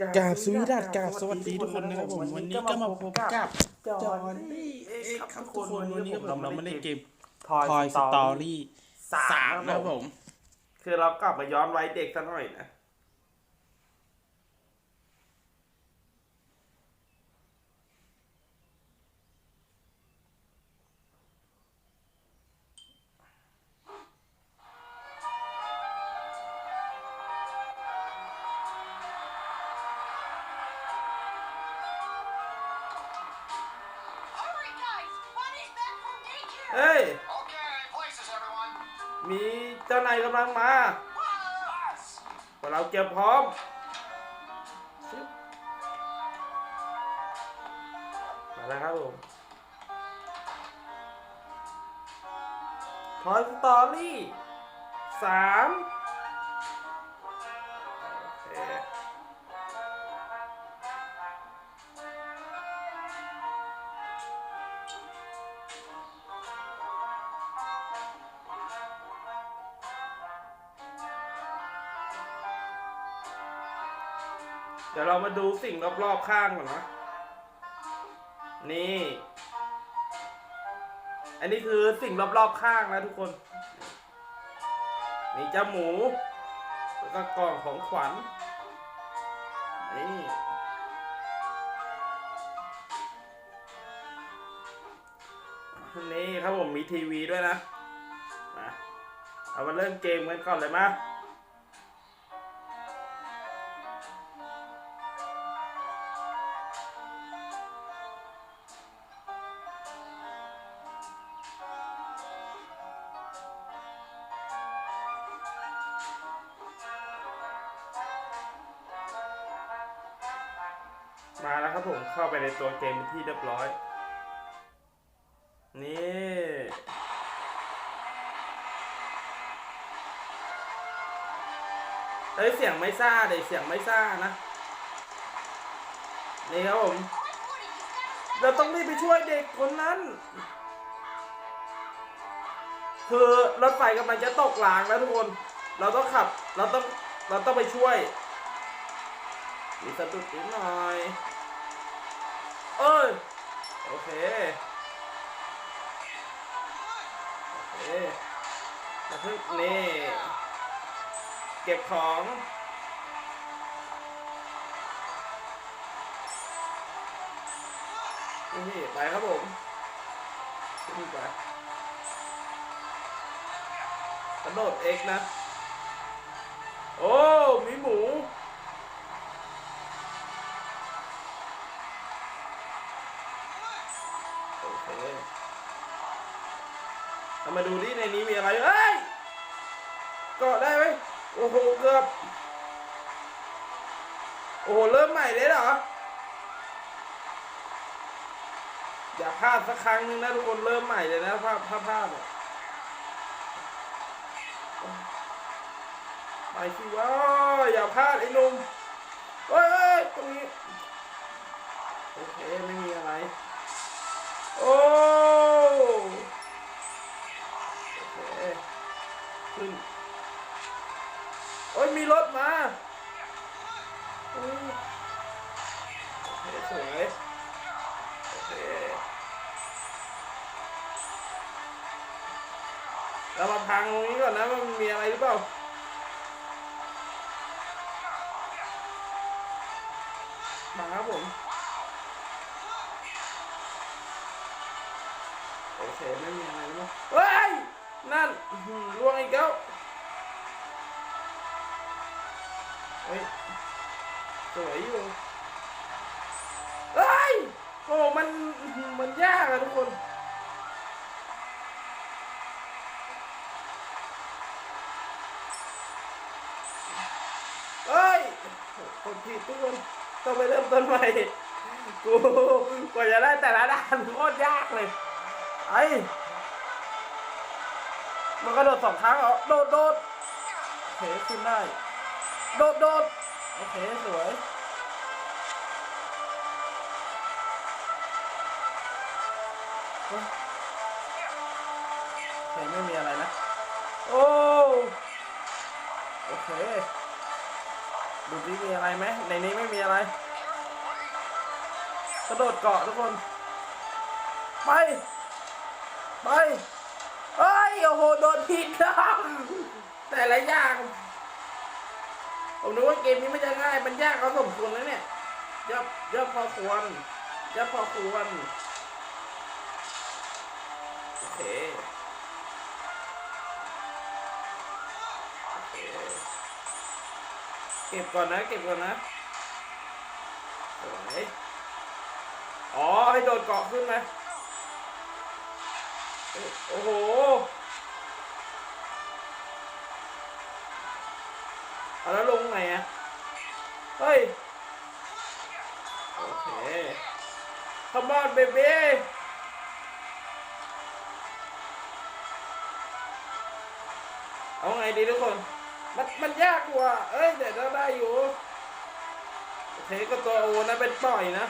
กราบสวีดัสกราบสวัสดีทุกคนนะครับผมวันนี้ก็มาพบกับจอจอห์ห์นนนี่นี่เอ็เอ็กกซ์ซ์คครัรับบทุทุกกคคนนวัวันนนี้นี้ผมเราเราไม่ไม่ได้ได้เกเกมมทอย Toy สตอ Story รี่สามนะครับผม คือเรากลับมาย้อนไว้เด็กสักหน่อยนะ เฮ้ย Okay, places, everyone. มีเจ้านายกำลังมา Bus. พวกเราเก็บพร้อมชึบมาแล้วครับผมทอยสตอรี่สาม เดี๋ยวเรามาดูสิ่งรอบๆข้างก่อนนะ นี่ อันนี้คือสิ่งรอบๆข้างนะทุกคนมีเจ้าหมู แล้วก็กล่องของขวัญ นี่นี่ครับผมมีทีวีด้วยนะ มา เอามาเริ่มเกมกันก่อนเลยมา มาแล้วครับผมเข้าไปในตัวเกมที่เรียบร้อย นี่เฮ้ยเสียงไม่ซ่าเด็เสียงไม่ซ่านะ นี่ครับผม เราต้องรีบไปช่วยเด็กคนนั้น คือรถไฟกำลังจะตกรางแล้วทุกคน เราต้องขับ เราต้อง เราต้องไปช่วยมีสะดุดนิดหน่อย เอ้ย โอเค โอเคแล้วเพิ่งนี่ เก็บของ นี่ไปครับผมขึ้นไปกระโดดเอ็กนะ โอ้ มีหมู เอามาดูดิในนี้มีอะไรเฮ้ยเกาะได้ไหมโอ้โหเกือบโอ้โหเริ่มใหม่เลยเหรออย่าพลาดสักครั้งนึงนะทุกคนเริ่มใหม่เลยนะพลาดพลาดพลาดไปสิวะอย่าพลาดไอ้นุ่มเฮ้ยตรงนี้โอเคไม่มีอะไร โอ้ามาพังตรงนี้ก่อนนะว่ามันมีอะไรหรือเปล่ามาครับผม โอเคไม่มี คนผิดทุกคนต้องไปเริ่มต้นใหม่กูกว่าจะได้แต่ละด้านโคตรยากเลยไอ้มันก็โดดสองครั้งเหรอโดดโดดโอเคขึ้นได้ โดดโดดโอเคสวยโอเคไม่มีอะไรนะ โอ้โอเค ดูดิซิมีอะไรไหมในนี้ไม่มีอะไร กระโดดเกาะทุกคน ไป ไปเฮ้ยโอ้โหโดนพิษนะแต่ละอย่างผมนึกว่าเกมนี้ไมันจะง่าย มันยากเขาสมควรแล้วเนี่ยยากยากพอควรยากพอควรโอเค เก็บก่อนนะ เก็บก่อนนะสวยอ๋อ ให้โดดเกาะขึ้นไหมโอ้โหเอาแล้วลงไหนอะเฮ้ย โอเค Come on baby เอาไงดีทุกคน มันมันยากกว่า เอ้ยแต่ก็ได้อยู่เคก็ตัวโอนะเป็นปล่อยนะ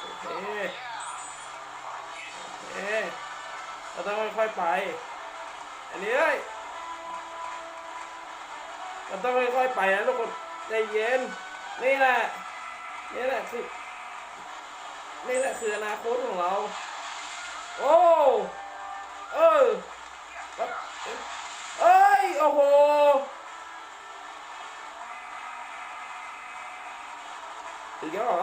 โอเคโอเคเราต้องค่อยๆไป อันนี้เอ้ยเราต้องค่อยๆไปนะทุกคนใจเย็น นี่แหละ นี่แหละคือ นี่แหละคืออนาคตของเรา โอ้เออเอ้ยโอ้โหถึงยังเหรอ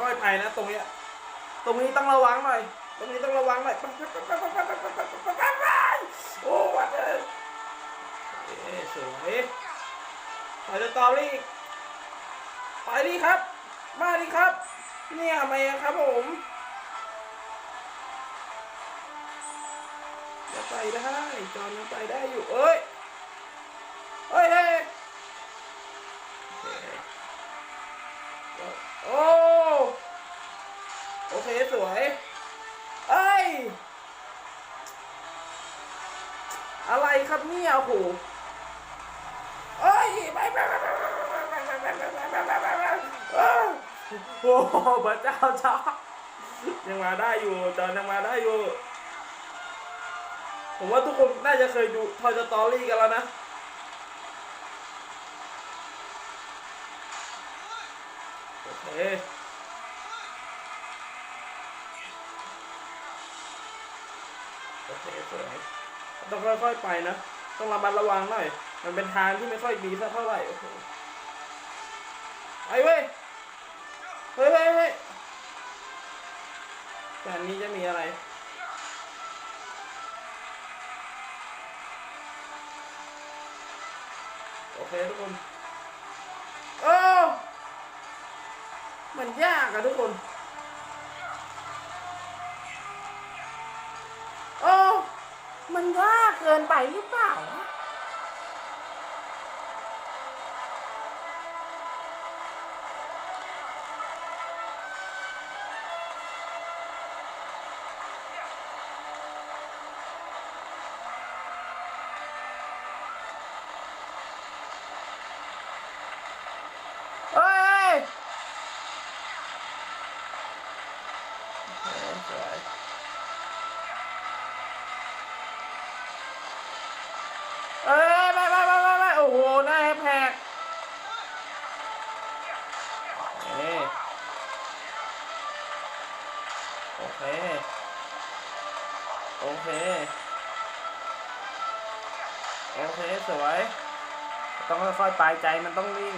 ค่อยๆไปนะตรงนี้ตรงนี้ต้องระวังหน่อย ตรงนี้ต้องระวังหน่อยโอ้วัดเลยสวยไปเดอะต่อรี่ไปดีครับ มาดิครับ เนี่ยทำไมอะครับผมจะไปได้จอนยังไปได้อยู่เอ้ยเฮ้ยเฮ้ยโอ้โอเคสวยเอ้ยอะไรครับเนี่ยโอ้โหเอ้ยไปไปไปไปไปไปไปไปไปไปเอ้ย โอ้โหพระเจ้าจ้ายังมาได้อยู่จอนยังมาได้อยู่ ผมว่าทุกคนน่าจะเคยดูทอยสตอรี่กันแล้วนะโอเคโอเคสวยต้องค่อยๆไปนะ ต้องระมัดระวังหน่อย มันเป็นทางที่ไม่ค่อยดีสักเท่าไหร่โอ้โหไปเว้ย เฮ้ยเฮ้ยเฮ้ยอันนี้จะมีอะไร โอเคทุกคน โอ้มันยากอะทุกคน โอ้มันยากเกินไปหรือเปล่า เค โอเค สวย ต้องค่อยๆไปใจมันต้องนิ่ง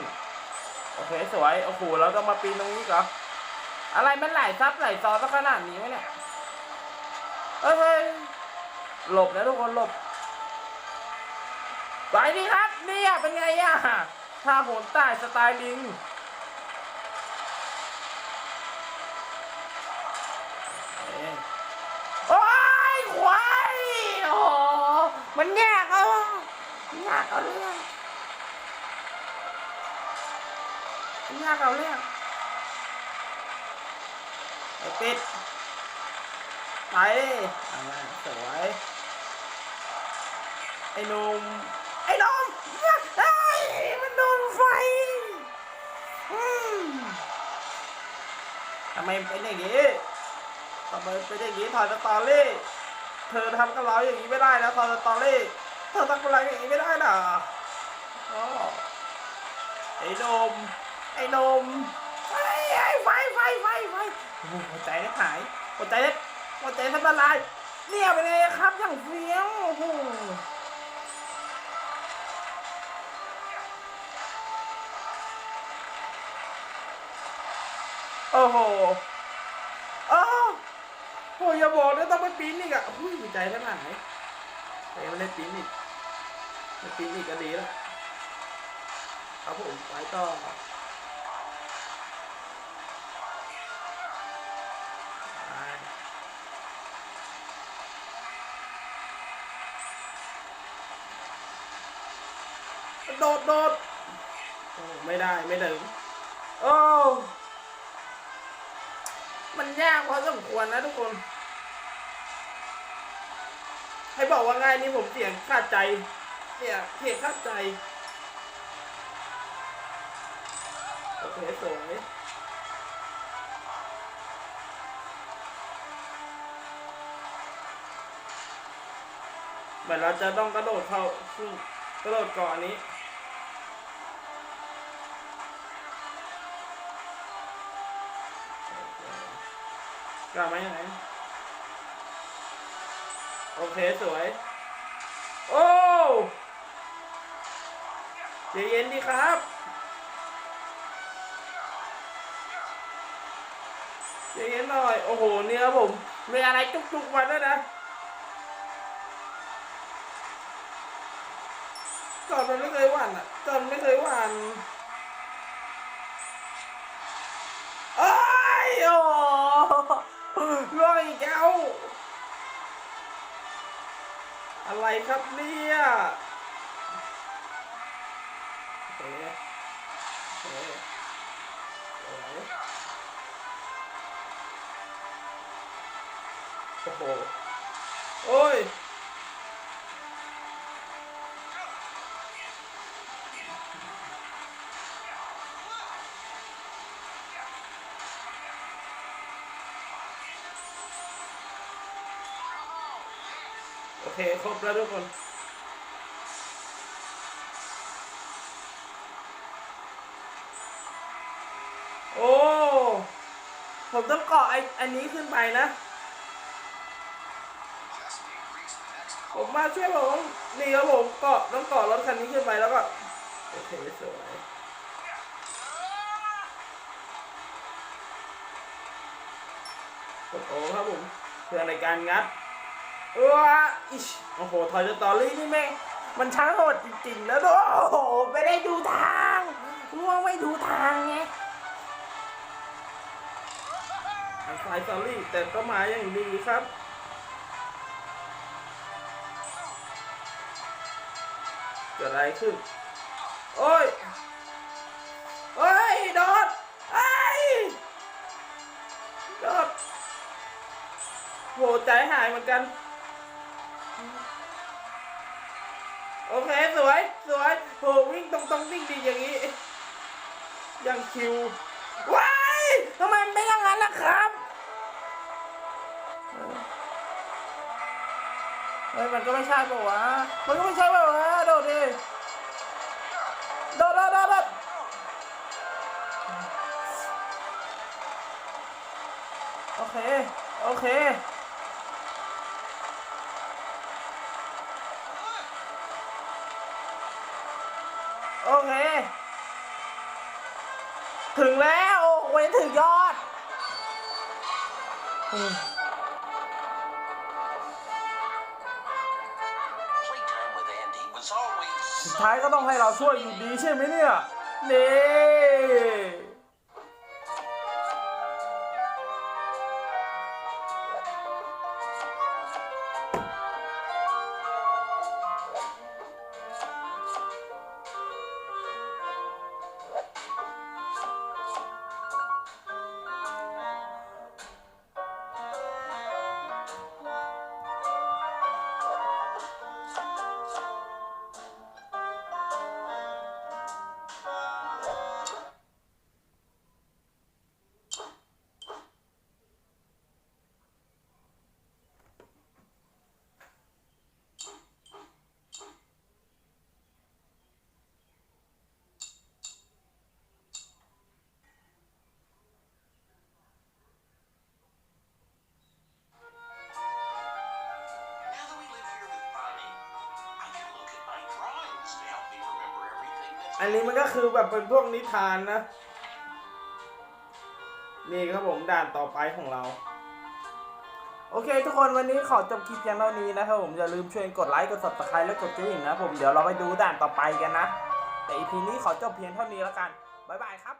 โอเค สวย โอ้โห เราต้องมาปีนตรงนี้เหรอ อะไรมันไหลซับไหลซอซะขนาดนี้วะเนี่ย เอ้ยเฮ้ยหลบนะทุกคนหลบไปดิครับ เนี่ยเป็นไงอะท่าโหนใต้สไตล์ลิง มันยากเอามันยากเอาเรื่องมันยากเอาเรื่องไอ้เป็ดไปเอามาสวยไอ้นมไอ้นมไอ้มันโดนไฟทำไมเป็นอย่างนี้ทำไมเป็นอย่างนี้ทอยสตอรี่ เธอทำกับเราอย่างนี้ไม่ได้นะทอยสตอรี่เธอทำกับเราอย่างนี้ไม่ได้นะอ๋อไอ้นม ไอ้นมไอ้ไอ้ไฟไฟไฟไฟหัวใจได้หายหัวใจได้หัวใจทำละลายเนี่ยไปเลยครับอย่างเฟี้ยวโอ้โหโอ้โหอ้าว อย่าบอกนะต้องไปปีนอีกอะหุ้ยใจทหายแต่ไม่ได้ปีนอีกไม่ปีนอีกก็ดีแล้วครับผมไปต่อโดดโดดโอ้ไม่ได้ไม่ถึงโอ้มันยากพอสมควรนะทุกคน ให้บอกว่าง่ายนี่ผมเสียงขาดใจเสียเสียงขาดใจโอเคสวยเหมือนเราจะต้องกระโดดเข้าซึ่งกระโดดก่อนนี้กลับมายังไง โอเคสวย โอ้ใจเย็นดีครับ ใจเย็นหน่อย โอ้โห เนี่ยครับผมมีอะไรจุกๆมาด้วยนะก่อนมันไม่เคยหวั่นอะก่อนไม่เคยหวั่นเอ้ยโอ้ล่วงอีกแล้ว อะไรครับเนี่ยโอเคโอเคโอ้โหโอ้โหโอ้ย เคครบแล้วทุกคนโอ้ ผมต้องเกาะไอ้อันนี้ขึ้นไปนะ ผมมาช่วยผมนี่ครับผมเกาะต้องเกาะรถคันนี้ขึ้นไปแล้วก็โอเคสวยโอครับผมเพื่อในการงัด เอออิชโอ้โหทอยสตอรี่นี่แม่งมันช้างโหดจริงๆ แล้วด้วยโอ้โหไม่ได้ดูทางง่วงไม่ดูทางไงอันไฟสตอรี่แต่ก็มาอย่างดีครับเกิดอะไรขึ้น โอ้ย โอ้ย โดดไอ้โดดโหใจหายเหมือนกัน โอเคสวยสวยโหวิ่งตรงๆวิ่งดีอย่างนี้ยังคิวว้ายทำไมมันเป็นอย่างนั้นนะครับเฮ้ยมันก็ไม่ใช่ป่าวะมันก็ไม่ใช่ป่าวะโดดดิโดดโดดโดดโดดโอเค โอเค โอเค ถึงแล้วเว้นถึงยอดอืม Playtime with Andy was always สุดท้ายก็ต้องให้เราช่วยอยู่ดีใช่ไหมเนี่ย นี่ อันนี้มันก็คือแบบเป็นพวกนิทานนะ นี่ครับผมด่านต่อไปของเรา โอเค ทุกคนวันนี้ขอจบคลิปเพียงเท่านี้นะครับผมอย่าลืมช่วยกดไลค์กดซับสไครต์และกดกระดิ่งนะผมเดี๋ยวเราไปดูด่านต่อไปกันนะ แต่อีพีนี้ขอจบเพียงเท่านี้แล้วกันบ๊ายบายครับ